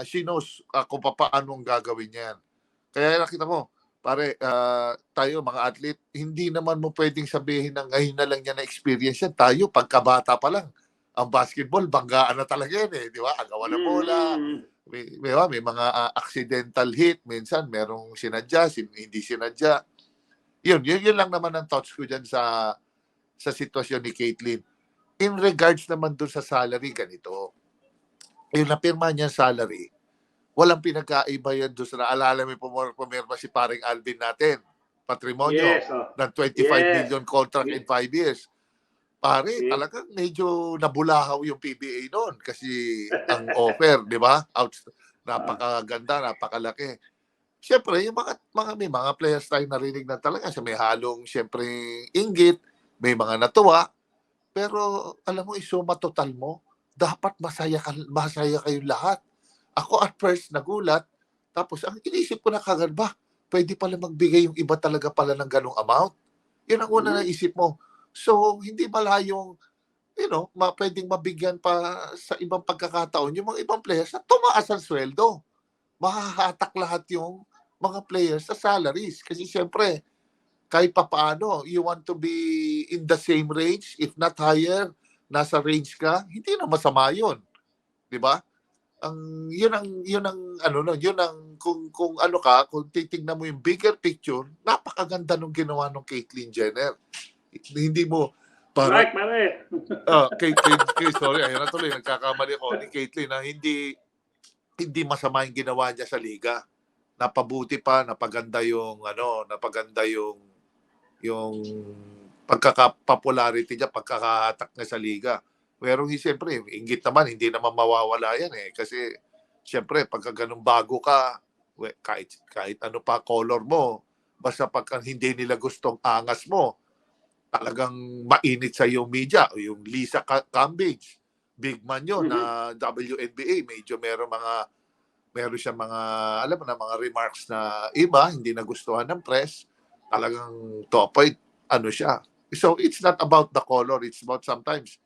uh, she knows uh, kung paano ang gagawin niya yan. Kaya nakita mo, pare, uh, tayo mga athlete, hindi naman mo pwedeng sabihin na ngayon na lang niya na experience yan. Tayo, pagkabata pa lang, ang basketball, banggaan na talaga yan eh. Di ba? Agawan ng bola, Mm. may, may, may mga ah, accidental hit, minsan merong sinadya, sin, hindi sinadya. Yun, yun, yun lang naman ang thoughts ko dyan sa sa sitwasyon ni Caitlyn. In regards naman dun sa salary, ganito. Yung napirma niya salary, walang pinagkaiba yan doon sa naalala mo pumor, pumirma si paring Alvin natin. Patrimonyo Yes. oh. ng 25 Yes. million contract in 5 years. Pare, Yes. talagang medyo nabulahaw yung PBA noon kasi ang offer, di ba? Out, napakaganda, napakalaki. Siyempre, yung mga, mga, may mga players tayo narinig na talaga siya may halong, siyempre, inggit, may mga natuwa. Pero, alam mo, isuma total mo, dapat masaya, ka, masaya kayong lahat. Ako at first, nagulat. Tapos, ang inisip ko na kagad ba, pwede pala magbigay yung iba talaga pala ng ganong amount. Yun ang una Mhm. na isip mo. So, hindi malayong, you know, ma, pwedeng mabigyan pa sa ibang pagkakataon yung mga ibang players na tumaas ang sweldo. Mahahatak lahat yung mga players sa salaries. Kasi siyempre, kahit papaano, you want to be in the same range, if not higher, nasa range ka, hindi na masama yun. Di ba? Ang yun ang yun ang ano no, yun ang kung kung ano ka, kung titingnan mo yung bigger picture, napakaganda nung ginawa ng Caitlyn Jenner. Hindi mo para Right, pare. Ah, Caitlyn, Caitlyn, sorry, ayun na tuloy, nagkakamali ko ni Caitlyn na hindi hindi masama yung ginawa niya sa liga. Napabuti pa, napaganda yung ano, napaganda yung yung pagkaka-popularity niya, pagkakahatak niya sa liga. Pero siyempre, inggit naman, hindi naman mawawala yan eh. Kasi siyempre, pagka ganun bago ka, kahit, kahit ano pa color mo, basta pagka hindi nila gustong angas mo, talagang mainit sa yung media. Yung Lisa Ca- Cambage, big man yun na WNBA, medyo meron mga meron siya mga alam mo na mga remarks na iba hindi nagustuhan ng press talagang to a point ano siya so it's not about the color it's about sometimes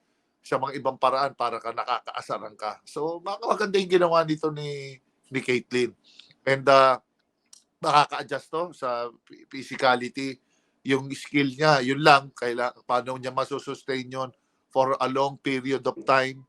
sa mga ibang paraan para ka nakakaasaran ka. So maganda yung ginawa nito ni ni Caitlyn and uh, makaka-adjust to sa physicality yung skill niya yun lang kailangan paano niya masusustain yon for a long period of time